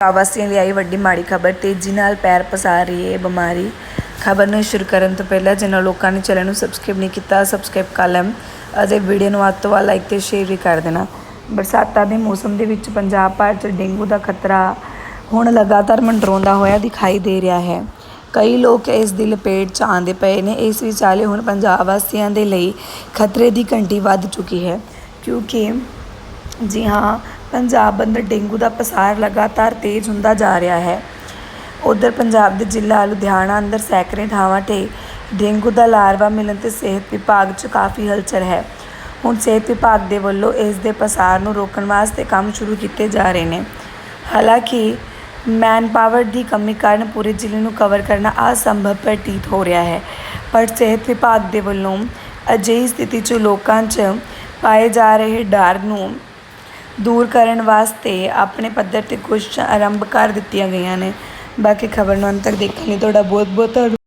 ਵਾਸੀਆਂ ਲਈ ਆਈ ਵੱਡੀ ਮਾੜੀ ਖਬਰ, ਤੇਜ਼ੀ ਨਾਲ ਪੈਰ ਪਸਾਰ ਰਹੀ ਹੈ ਇਹ ਬਿਮਾਰੀ। ਖਬਰ ਨੂੰ ਸ਼ੁਰੂ ਕਰਨ ਤੋਂ ਪਹਿਲਾਂ ਜਿਨ੍ਹਾਂ ਲੋਕਾਂ ਨੇ ਚੈਨਲ ਨੂੰ ਸਬਸਕ੍ਰਾਈਬ ਨਹੀਂ ਕੀਤਾ ਸਬਸਕ੍ਰਾਈਬ ਕਰ ਲੈਣ। ਅਤੇ ਵੀਡੀਓ ਨੂੰ ਵੱਧ ਤੋਂ ਵੱਧ ਲਾਈਕ ਤੇ ਸ਼ੇਅਰ ਵੀ ਕਰ ਦੇਣਾ। ਬਰਸਾਤਾਂ ਦੇ ਮੌਸਮ ਦੇ ਵਿੱਚ ਪੰਜਾਬ ਭਰ 'ਚ ਡੇਂਗੂ ਦਾ ਖਤਰਾ ਹੁਣ ਲਗਾਤਾਰ ਮੰਡਰਾਉਂਦਾ ਹੋਇਆ ਦਿਖਾਈ ਦੇ ਰਿਹਾ ਹੈ। ਕਈ ਲੋਕ ਇਸ ਦੀ ਲਪੇਟ 'ਚ ਆਉਂਦੇ ਪਏ ਨੇ। ਇਸ ਵਿਚਾਲੇ ਹੁਣ ਪੰਜਾਬ ਵਾਸੀਆਂ ਦੇ ਲਈ ਖਤਰੇ ਦੀ ਘੰਟੀ ਵੱਧ ਚੁੱਕੀ ਹੈ। ਕਿਉਂਕਿ, ਜੀ ਹਾਂ ਪੰਜਾਬ ਅੰਦਰ ਡੇਂਗੂ ਦਾ ਪਸਾਰ ਲਗਾਤਾਰ ਤੇਜ਼ ਹੁੰਦਾ ਜਾ ਰਿਹਾ ਹੈ। ਉਧਰ ਪੰਜਾਬ ਦੇ ਜ਼ਿਲ੍ਹਾ ਲੁਧਿਆਣਾ ਅੰਦਰ ਸੈਂਕੜੇ ਥਾਵਾਂ 'ਤੇ ਡੇਂਗੂ ਦਾ ਲਾਰਵਾ ਮਿਲਣ ਤੇ ਸਿਹਤ ਵਿਭਾਗ 'ਚ ਕਾਫੀ ਹਲਚਲ ਹੈ। ਹੁਣ ਸਿਹਤ ਵਿਭਾਗ ਦੇ ਵੱਲੋਂ ਇਸ ਦੇ ਪਸਾਰ ਨੂੰ ਰੋਕਣ ਵਾਸਤੇ ਕੰਮ ਸ਼ੁਰੂ ਕੀਤੇ ਜਾ ਰਹੇ ਨੇ। ਹਾਲਾਂਕਿ ਮੈਨ ਪਾਵਰ ਦੀ ਕਮੀ ਕਾਰਨ ਪੂਰੇ ਜ਼ਿਲ੍ਹੇ ਨੂੰ ਕਵਰ ਕਰਨਾ ਅਸੰਭਵ ਪ੍ਰਤੀਤ ਹੋ ਰਿਹਾ ਹੈ। ਪਰ ਸਿਹਤ ਵਿਭਾਗ ਦੇ ਵੱਲੋਂ ਅਜਿਹੀ ਸਥਿਤੀ 'ਚ ਲੋਕਾਂ 'ਚ ਪਾਏ ਜਾ ਰਹੇ ਡਰ ਨੂੰ ਦੂਰ ਕਰਨ ਵਾਸਤੇ ਆਪਣੇ ਪੱਧਰ ਤੇ ਕੋਸ਼ਿਸ਼ਾਂ ਆਰੰਭ ਕਰ ਦਿੱਤੀਆਂ ਗਈਆਂ ਨੇ। ਬਾਕੀ ਖਬਰ ਨੂੰ ਅੰਤ ਤੱਕ ਦੇਖਣ ਲਈ ਤੁਹਾਡਾ ਬਹੁਤ ਬਹੁਤ ਧੰਨਵਾਦ